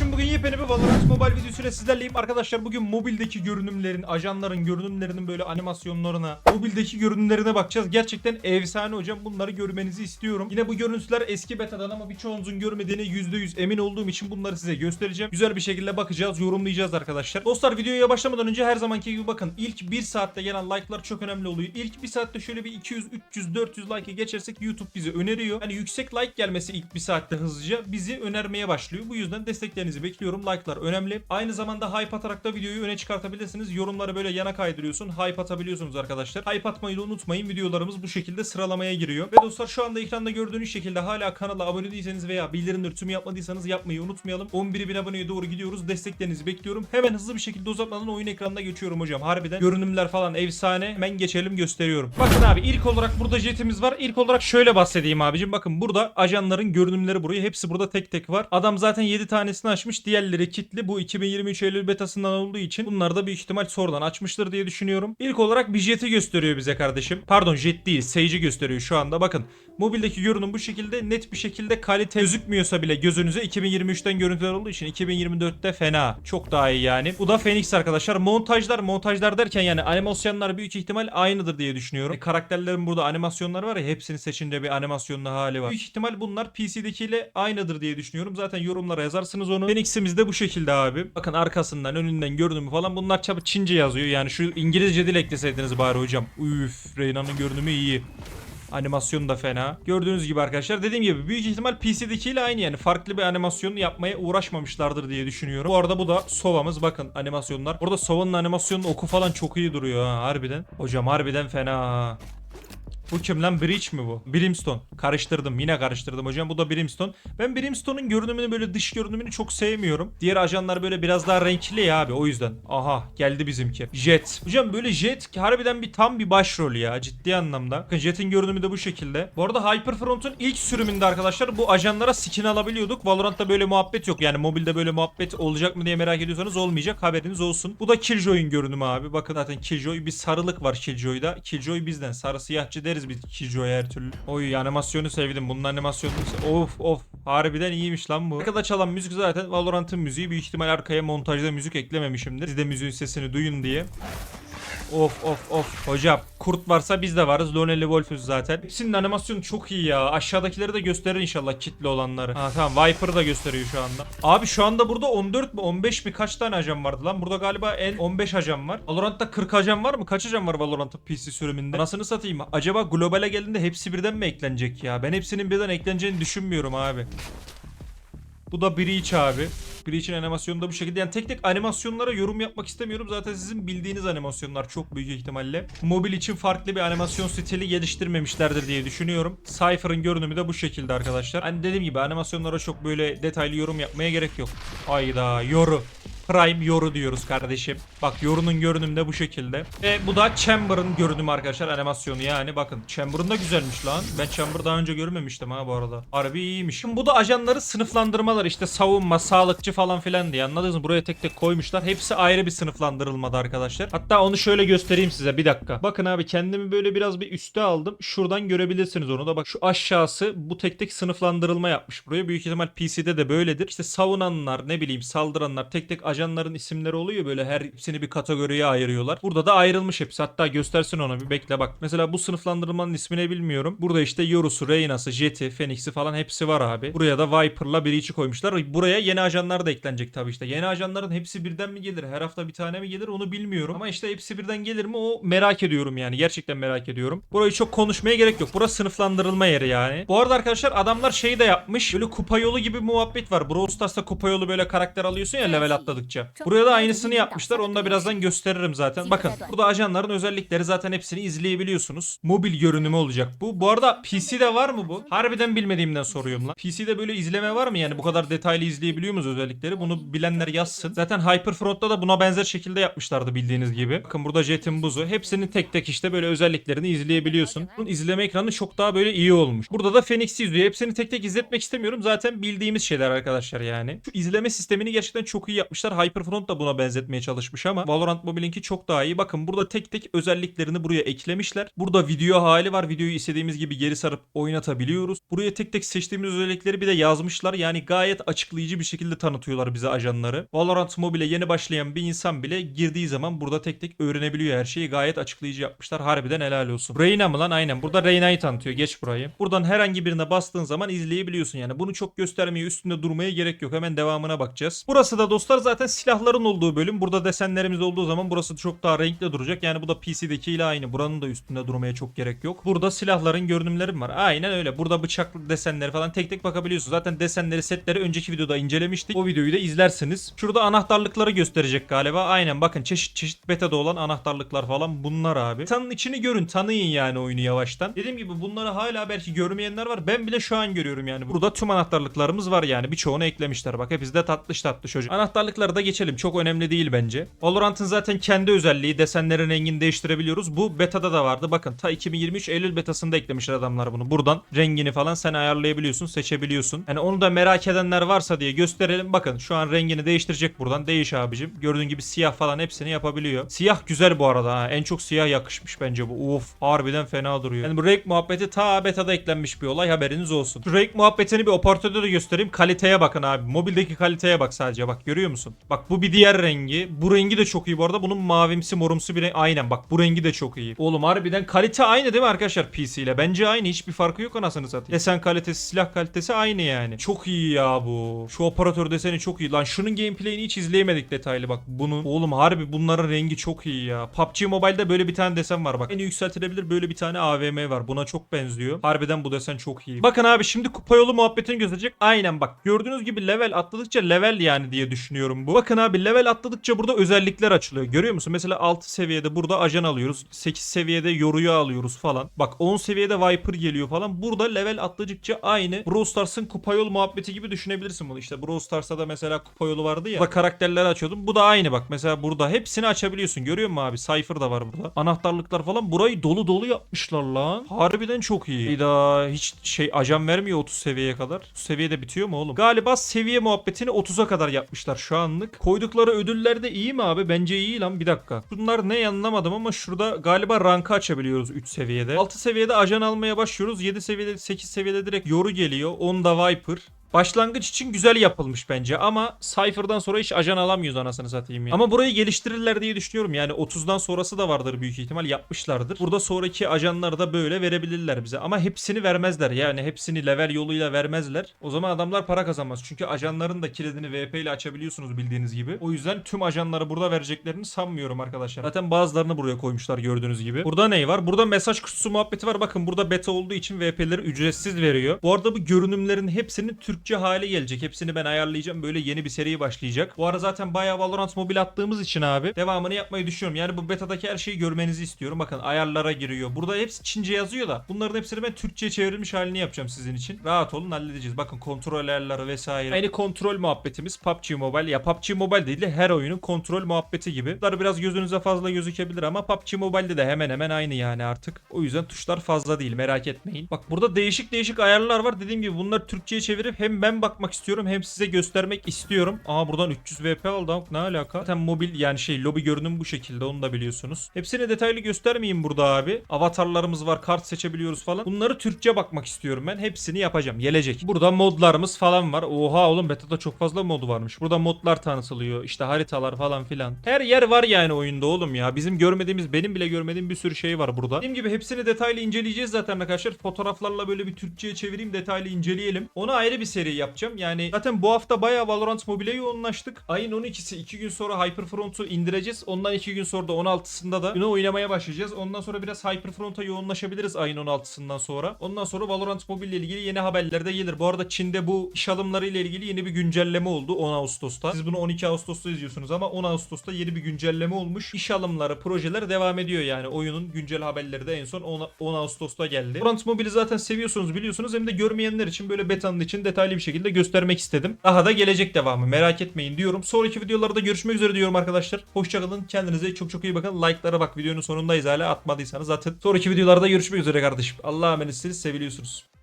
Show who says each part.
Speaker 1: kardeşim bugün yepyeni bir Valorant Mobile videosuyla sizlerleyim. Arkadaşlar bugün mobildeki görünümlerin, ajanların görünümlerinin böyle animasyonlarına, mobildeki görünümlerine bakacağız. Gerçekten efsane hocam. Bunları görmenizi istiyorum. Yine bu görüntüler eski betadan ama birçoğunuzun görmediğine %100 emin olduğum için bunları size göstereceğim. Güzel bir şekilde bakacağız, yorumlayacağız arkadaşlar. Dostlar videoya başlamadan önce her zamanki gibi bakın. İlk 1 saatte gelen like'lar çok önemli oluyor. İlk 1 saatte şöyle bir 200, 300, 400 like'e geçersek YouTube bizi öneriyor. Hani yüksek like gelmesi ilk 1 saatte hızlıca bizi önermeye başlıyor. Bu yüzden desteklerinizi bekliyorum. Like'lar önemli. Aynı zamanda hype atarak da videoyu öne çıkartabilirsiniz. Yorumları böyle yana kaydırıyorsun. Hype atabiliyorsunuz arkadaşlar. Hype atmayı da unutmayın. Videolarımız bu şekilde sıralamaya giriyor. Ve dostlar şu anda ekranda gördüğünüz şekilde hala kanala abone değilseniz veya bildirimleri tüm yapmadıysanız yapmayı unutmayalım. 11 bin aboneye doğru gidiyoruz. Desteklerinizi bekliyorum. Hemen hızlı bir şekilde uzatmadan oyun ekranına geçiyorum hocam. Harbiden görünümler falan efsane. Hemen geçelim gösteriyorum. Bakın abi ilk olarak burada jetimiz var. İlk olarak şöyle bahsedeyim abicim. Bakın burada ajanların görünümleri buraya. Hepsi burada tek tek var. Adam zaten 7 tanesini açmış. Diğerleri kitli. Bu 2023 Eylül betasından olduğu için bunlar da büyük ihtimal sonradan açmıştır diye düşünüyorum. İlk olarak bir jeti gösteriyor bize kardeşim. Pardon jet değil. Sage'i gösteriyor şu anda. Bakın mobildeki görünüm bu şekilde net bir şekilde kalite gözükmüyorsa bile gözünüze 2023'ten görüntüler olduğu için 2024'te fena. Çok daha iyi yani. Bu da Phoenix arkadaşlar. Montajlar montajlar derken yani animasyonlar büyük ihtimal aynıdır diye düşünüyorum. E, karakterlerin burada animasyonları var ya hepsini seçince bir animasyonlu hali var. Büyük ihtimal bunlar PC'dekiyle aynıdır diye düşünüyorum. Zaten yorumlara yazarsınız onu. Phoenix'imiz de bu şekilde abi. Bakın arkasından önünden görünümü falan bunlar çabuk Çince yazıyor. Yani şu İngilizce dil ekleseydiniz bari hocam. Üf Reyna'nın görünümü iyi. Animasyon da fena. Gördüğünüz gibi arkadaşlar dediğim gibi büyük ihtimal PC'dekiyle aynı yani farklı bir animasyon yapmaya uğraşmamışlardır diye düşünüyorum. Bu arada bu da Sova'mız bakın animasyonlar. Orada Sova'nın animasyonu oku falan çok iyi duruyor ha harbiden. Hocam harbiden fena ha. Bu kim lan? Breach mi bu? Brimstone. Karıştırdım. Yine karıştırdım hocam. Bu da Brimstone. Ben Brimstone'un görünümünü böyle dış görünümünü çok sevmiyorum. Diğer ajanlar böyle biraz daha renkli ya abi. O yüzden. Aha geldi bizimki. Jet. Hocam böyle Jet harbiden bir tam bir başrol ya. Ciddi anlamda. Bakın Jet'in görünümü de bu şekilde. Bu arada Hyperfront'un ilk sürümünde arkadaşlar bu ajanlara skin alabiliyorduk. Valorant'ta böyle muhabbet yok. Yani mobilde böyle muhabbet olacak mı diye merak ediyorsanız olmayacak. Haberiniz olsun. Bu da Killjoy'un görünümü abi. Bakın zaten Killjoy bir sarılık var Killjoy'da. Killjoy bizden. Sarı siyahçı deriz biz Killjoy'a her türlü. Oy animasyonu sevdim. Bunun animasyonu of of. Harbiden iyiymiş lan bu. Arkada çalan müzik zaten Valorant'ın müziği. Büyük ihtimal arkaya montajda müzik eklememişimdir. Siz de müziğin sesini duyun diye. Of of of. Hocam kurt varsa biz de varız. Lonely Wolf'üz zaten. Hepsinin animasyonu çok iyi ya. Aşağıdakileri de gösterir inşallah kitli olanları. Ha tamam Viper'ı da gösteriyor şu anda. Abi şu anda burada 14 mi 15 mi kaç tane ajan vardı lan? Burada galiba en 15 ajan var. Valorant'ta 40 ajan var mı? Kaç ajan var Valorant'ın PC sürümünde? Nasıl satayım? Acaba globale geldiğinde hepsi birden mi eklenecek ya? Ben hepsinin birden ekleneceğini düşünmüyorum abi. Bu da Breach abi. Breach'in animasyonu da bu şekilde. Yani tek tek animasyonlara yorum yapmak istemiyorum. Zaten sizin bildiğiniz animasyonlar çok büyük ihtimalle. Mobil için farklı bir animasyon stili geliştirmemişlerdir diye düşünüyorum. Cypher'ın görünümü de bu şekilde arkadaşlar. Hani dediğim gibi animasyonlara çok böyle detaylı yorum yapmaya gerek yok. Ayda yoru. Prime yoru diyoruz kardeşim. Bak yorunun görünümü de bu şekilde. Ve bu da Chamber'ın görünümü arkadaşlar animasyonu yani bakın. Chamber'ın da güzelmiş lan. Ben Chamber daha önce görmemiştim ha bu arada. Harbi iyiymiş. Şimdi bu da ajanları sınıflandırmalar işte savunma, sağlıkçı falan filan diye anladınız mı? Buraya tek tek koymuşlar. Hepsi ayrı bir sınıflandırılmadı arkadaşlar. Hatta onu şöyle göstereyim size bir dakika. Bakın abi kendimi böyle biraz bir üste aldım. Şuradan görebilirsiniz onu da. Bak şu aşağısı bu tek tek sınıflandırılma yapmış buraya. Büyük ihtimal PC'de de böyledir. İşte savunanlar ne bileyim saldıranlar tek tek ajanların isimleri oluyor böyle her hepsini bir kategoriye ayırıyorlar. Burada da ayrılmış hepsi. Hatta göstersin ona bir bekle bak. Mesela bu sınıflandırmanın ismini bilmiyorum. Burada işte Yorus'u, Reyna'sı, Jet'i, Phoenix'i falan hepsi var abi. Buraya da Viper'la Breach'i koymuşlar. Buraya yeni ajanlar da eklenecek tabii işte. Yeni ajanların hepsi birden mi gelir? Her hafta bir tane mi gelir? Onu bilmiyorum. Ama işte hepsi birden gelir mi? O merak ediyorum yani. Gerçekten merak ediyorum. Burayı çok konuşmaya gerek yok. Burası sınıflandırılma yeri yani. Bu arada arkadaşlar adamlar şey de yapmış. Böyle kupa yolu gibi muhabbet var. Brawl Stars'ta kupa yolu böyle karakter alıyorsun ya level atladıkça. Buraya da aynısını yapmışlar. Onu da birazdan gösteririm zaten. Bakın burada ajanların özellikleri zaten hepsini izleyebiliyorsunuz. Mobil görünümü olacak bu. Bu arada PC'de var mı bu? Harbiden bilmediğimden soruyorum lan. PC'de böyle izleme var mı yani? Bu kadar detaylı izleyebiliyor muyuz özellikleri? Bunu bilenler yazsın. Zaten Hyperfront'ta da buna benzer şekilde yapmışlardı bildiğiniz gibi. Bakın burada Jet'in buzu. Hepsinin tek tek işte böyle özelliklerini izleyebiliyorsun. Bunun izleme ekranı çok daha böyle iyi olmuş. Burada da Phoenix'i izliyor. Hepsini tek tek izletmek istemiyorum. Zaten bildiğimiz şeyler arkadaşlar yani. Şu izleme sistemini gerçekten çok iyi yapmışlar. Çalışmışlar. Hyperfront da buna benzetmeye çalışmış ama Valorant Mobile'inki çok daha iyi. Bakın burada tek tek özelliklerini buraya eklemişler. Burada video hali var. Videoyu istediğimiz gibi geri sarıp oynatabiliyoruz. Buraya tek tek seçtiğimiz özellikleri bir de yazmışlar. Yani gayet açıklayıcı bir şekilde tanıtıyorlar bize ajanları. Valorant Mobile yeni başlayan bir insan bile girdiği zaman burada tek tek öğrenebiliyor her şeyi. Gayet açıklayıcı yapmışlar. Harbiden helal olsun. Reyna mı lan? Aynen. Burada Reyna'yı tanıtıyor. Geç burayı. Buradan herhangi birine bastığın zaman izleyebiliyorsun yani. Bunu çok göstermeye, üstünde durmaya gerek yok. Hemen devamına bakacağız. Burası da dostlar zaten silahların olduğu bölüm. Burada desenlerimiz olduğu zaman burası çok daha renkli duracak. Yani bu da PC'deki ile aynı. Buranın da üstünde durmaya çok gerek yok. Burada silahların görünümleri var. Aynen öyle. Burada bıçaklı desenleri falan tek tek bakabiliyorsun. Zaten desenleri, setleri önceki videoda incelemiştik. O videoyu da izlersiniz. Şurada anahtarlıkları gösterecek galiba. Aynen bakın çeşit çeşit beta'da olan anahtarlıklar falan bunlar abi. Tanın içini görün. Tanıyın yani oyunu yavaştan. Dediğim gibi bunları hala belki görmeyenler var. Ben bile şu an görüyorum yani. Burada tüm anahtarlıklarımız var yani. Birçoğunu eklemişler. Bak hepsi de tatlış tatlı çocuk. Anahtarlıkları da geçelim. Çok önemli değil bence. Valorant'ın zaten kendi özelliği. Desenlerin rengini değiştirebiliyoruz. Bu beta'da da vardı. Bakın ta 2023 Eylül betasında eklemişler adamlar bunu. Buradan rengini falan sen ayarlayabiliyorsun. Seçebiliyorsun. Yani onu da merak edenler varsa diye gösterelim. Bakın şu an rengini değiştirecek buradan. Değiş abicim. Gördüğün gibi siyah falan hepsini yapabiliyor. Siyah güzel bu arada ha. En çok siyah yakışmış bence bu. Uf harbiden fena duruyor. Yani bu renk muhabbeti ta beta'da eklenmiş bir olay. Haberiniz olsun. Şu renk muhabbetini bir operatörde de göstereyim. Kaliteye bakın abi. Mobildeki kaliteye bak sadece. Bak görüyor musun? Bak bu bir diğer rengi. Bu rengi de çok iyi bu arada. Bunun mavimsi morumsu bir renk. Aynen bak bu rengi de çok iyi. Oğlum harbiden kalite aynı değil mi arkadaşlar PC ile? Bence aynı. Hiçbir farkı yok anasını satayım. Desen kalitesi, silah kalitesi aynı yani. Çok iyi ya bu. Şu operatör deseni çok iyi. Lan şunun gameplay'ini hiç izleyemedik detaylı bak. Bunu oğlum harbi bunların rengi çok iyi ya. PUBG Mobile'de böyle bir tane desen var bak. En yükseltilebilir böyle bir tane AVM var. Buna çok benziyor. Harbiden bu desen çok iyi. Bakın abi şimdi kupa yolu muhabbetini gösterecek. Aynen bak. Gördüğünüz gibi level atladıkça level yani diye düşünüyorum bu. Bakın abi level atladıkça burada özellikler açılıyor. Görüyor musun? Mesela 6 seviyede burada ajan alıyoruz. 8 seviyede yoruyu alıyoruz falan. Bak 10 seviyede Viper geliyor falan. Burada level atladıkça aynı Brawl Stars'ın kupa yolu muhabbeti gibi düşünebilirsin bunu. İşte Brawl Stars'ta da mesela kupa yolu vardı ya. Burada karakterleri açıyordum. Bu da aynı bak. Mesela burada hepsini açabiliyorsun. Görüyor musun abi? Cypher da var burada. Anahtarlıklar falan. Burayı dolu dolu yapmışlar lan. Harbiden çok iyi. Hayda hiç şey ajan vermiyor 30 seviyeye kadar. Bu seviyede bitiyor mu oğlum? Galiba seviye muhabbetini 30'a kadar yapmışlar şu anlık. Koydukları ödüller de iyi mi abi? Bence iyi lan. Bir dakika. Bunlar ne anlamadım ama şurada galiba rankı açabiliyoruz 3 seviyede. 6 seviyede ajan almaya başlıyoruz. 7 seviyede 8 seviyede direkt yoru geliyor. 10'da Viper. Başlangıç için güzel yapılmış bence ama Cypher'dan sonra hiç ajan alamıyoruz anasını satayım ya. Ama burayı geliştirirler diye düşünüyorum. Yani 30'dan sonrası da vardır büyük ihtimal yapmışlardır. Burada sonraki ajanları da böyle verebilirler bize. Ama hepsini vermezler. Yani hepsini level yoluyla vermezler. O zaman adamlar para kazanmaz. Çünkü ajanların da kilidini VP ile açabiliyorsunuz bildiğiniz gibi. O yüzden tüm ajanları burada vereceklerini sanmıyorum arkadaşlar. Zaten bazılarını buraya koymuşlar gördüğünüz gibi. Burada ne var? Burada mesaj kutusu muhabbeti var. Bakın burada beta olduğu için VP'leri ücretsiz veriyor. Bu arada bu görünümlerin hepsinin Türkçe hali gelecek. Hepsini ben ayarlayacağım. Böyle yeni bir seri başlayacak. Bu ara zaten bayağı Valorant mobil attığımız için abi devamını yapmayı düşünüyorum. Yani bu betadaki her şeyi görmenizi istiyorum. Bakın ayarlara giriyor. Burada hepsi Çince yazıyor da bunların hepsini ben Türkçe'ye çevrilmiş halini yapacağım sizin için. Rahat olun halledeceğiz. Bakın kontrol ayarları vesaire. Aynı kontrol muhabbetimiz PUBG Mobile. Ya PUBG Mobile değil de her oyunun kontrol muhabbeti gibi. Bunlar biraz gözünüze fazla gözükebilir ama PUBG Mobile'de de hemen hemen aynı yani artık. O yüzden tuşlar fazla değil merak etmeyin. Bak burada değişik değişik ayarlar var. Dediğim gibi bunları Türkçe'ye çevirip hem ben bakmak istiyorum hem size göstermek istiyorum. Aa buradan 300 VP aldım. Ne alaka? Zaten mobil yani şey lobi görünüm bu şekilde onu da biliyorsunuz. Hepsini detaylı göstermeyeyim burada abi. Avatarlarımız var, kart seçebiliyoruz falan. Bunları Türkçe bakmak istiyorum ben. Hepsini yapacağım. Gelecek. Burada modlarımız falan var. Oha oğlum beta'da çok fazla modu varmış. Burada modlar tanıtılıyor. İşte haritalar falan filan. Her yer var yani oyunda oğlum ya. Bizim görmediğimiz, benim bile görmediğim bir sürü şey var burada. Dediğim gibi hepsini detaylı inceleyeceğiz zaten arkadaşlar. Fotoğraflarla böyle bir Türkçe'ye çevireyim, detaylı inceleyelim. Onu ayrı bir seri yapacağım. Yani zaten bu hafta bayağı Valorant Mobile'e yoğunlaştık. Ayın 12'si 2 gün sonra Hyperfront'u indireceğiz. Ondan 2 gün sonra da 16'sında da yine oynamaya başlayacağız. Ondan sonra biraz Hyperfront'a yoğunlaşabiliriz ayın 16'sından sonra. Ondan sonra Valorant Mobile ile ilgili yeni haberler de gelir. Bu arada Çin'de bu iş alımları ile ilgili yeni bir güncelleme oldu 10 Ağustos'ta. Siz bunu 12 Ağustos'ta izliyorsunuz ama 10 Ağustos'ta yeni bir güncelleme olmuş. İş alımları, projeler devam ediyor yani. Oyunun güncel haberleri de en son 10, 10 Ağustos'ta geldi. Valorant Mobile'i zaten seviyorsunuz biliyorsunuz. Hem de görmeyenler için böyle betanın için detaylı bir şekilde göstermek istedim. Daha da gelecek devamı merak etmeyin diyorum. Sonraki videolarda görüşmek üzere diyorum arkadaşlar. Hoşçakalın. Kendinize çok çok iyi bakın. Like'lara bak videonun sonundayız hala atmadıysanız zaten. Sonraki videolarda görüşmek üzere kardeşim. Allah'a emanetsiniz. Seviliyorsunuz.